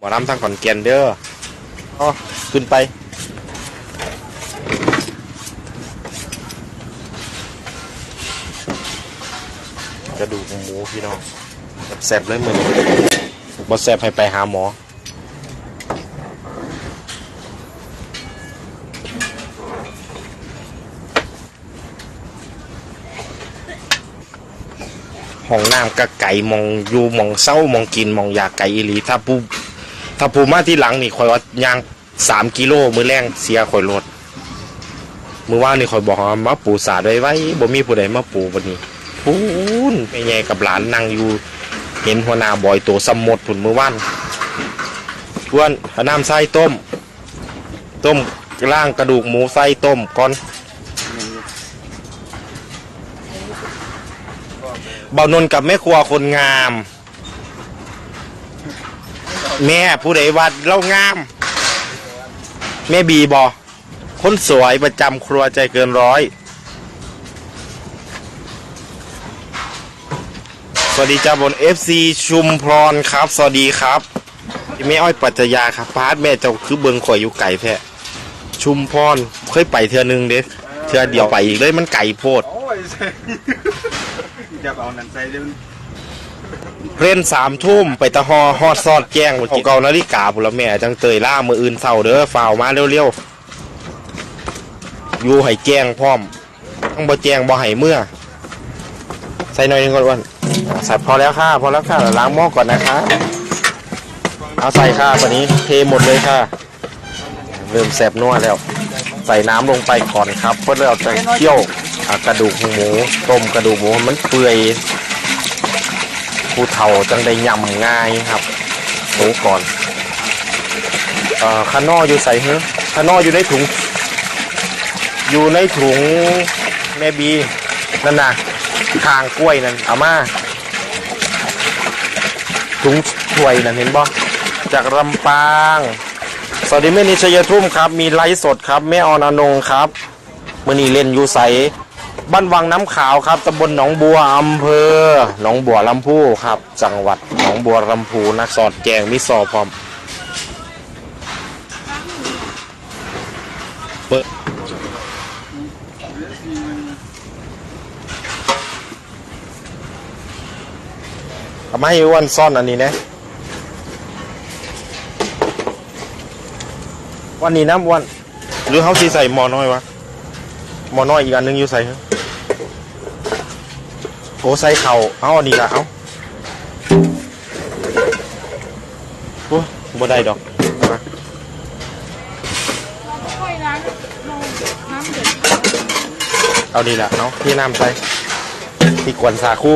หมอลำทางขอนแก่นเด้ออ๋อขึ้นไปกระดูกหมูพี่น้องแสบๆเลยมือนี้บ่แสบให้ไปหาหมอ ห้องน้ำกะไก่มองอยู่มองเศร้ามองกินมองอยากไก่อีหลีถ้าผู้ ถ้าผูมาที่หลังนี่ข่อยว่ายางสามกิโลมือแรงเสียข่อยรถมือว่านนี่ข่อยบอกว่ามาปูสาดไว้ไว้บ่มีผู้ใดมาปูวันนี้ปูนแม่ใหญ่กับหลานนั่งอยู่ เห็นหัวหน้าบอยตัวสมมดผุนมือว่านทวนเอาน้ำใส่ต้ม ต้มล่างกระดูกหมูใส่ต้มก่อนเบานน์กับแม่ครัวคนงาม แม่ผู้ใดวัดเล่างาม แม่บีบอคนสวยประจำครัวใจเกินร้อย สวัสดีจ้าบน FC ชุมพรครับ สวัสดีครับแม่อ้อยปัจจยาครับพาร์ทแม่เจ้าคือเบิงข่อยอยู่ไก่แท้ชุมพรเคยไปเทือนึงเด้เทือเดียวไปอีกเลยมันไก่โพด โอ้ยใส่จะเอานันใส่เดี๋ยมัน เล่นสามทุ่มไปตะฮอฮอดซอดแจ้งเอาเกานาฬิกาบุละแม่จังเตยล่ามืออื่นเศร้าเด้อฝ่าวมาเร็วๆอยู่ให้แจ้งพร้อมต้องบ่แจ้งบ่ให้เมื่อ ใส่หน่อยหนึงก่อนอ้วนใส่พอแล้วค่ะพอแล้วค่ะล้างหม้อก่อนนะคะเอาใส่ค่ะวันนี้เทหมดเลยค่ะ เริ่มแสบนัวแล้ว ใส่น้ำลงไปก่อนครับ เพื่อเราจะเคี่ยวอะกระดูกหมูต้มกระดูกหมูให้มันเปื่อย ผู้เฒ่าจังได้ยำง่ายครับหมูก่อนเอ่อขานออยู่ใส่เฮ้ขานออยู่ในถุง อยู่ในถุงแม่บีนั่นนะคางกล้วยนั่นเอามาถุงถ้วยนั่นเห็นบ่จากลำปาง สวัสดีแม่นิชยทุ่มครับ มีไลฟ์สดครับแม่ออนอนงครับมื่อนี้เล่นอยู่ใส บ้านวังน้ำขาวครับตำบลหนองบัวอำเภอหนองบัวลำพูครับ จังหวัดหนองบัวลำพูนักสอดแกงมิสอพร้อมเปิดทำให้อ้วนซ่อนอันนี้นะวันนี้น้ำอ้วนหรือเขาสีใส่หมอน้อยวะหมอน้อยอีกอันหนึงอยู่ใส่ โอ้ใส่เข่าเอาอันนี้ละเอาโอ้บ่ได้ดอกมาค่อยล้างลงน้ำเดือดเอานี่ละเนาะที่น้ำใส่ที่กวนสาคู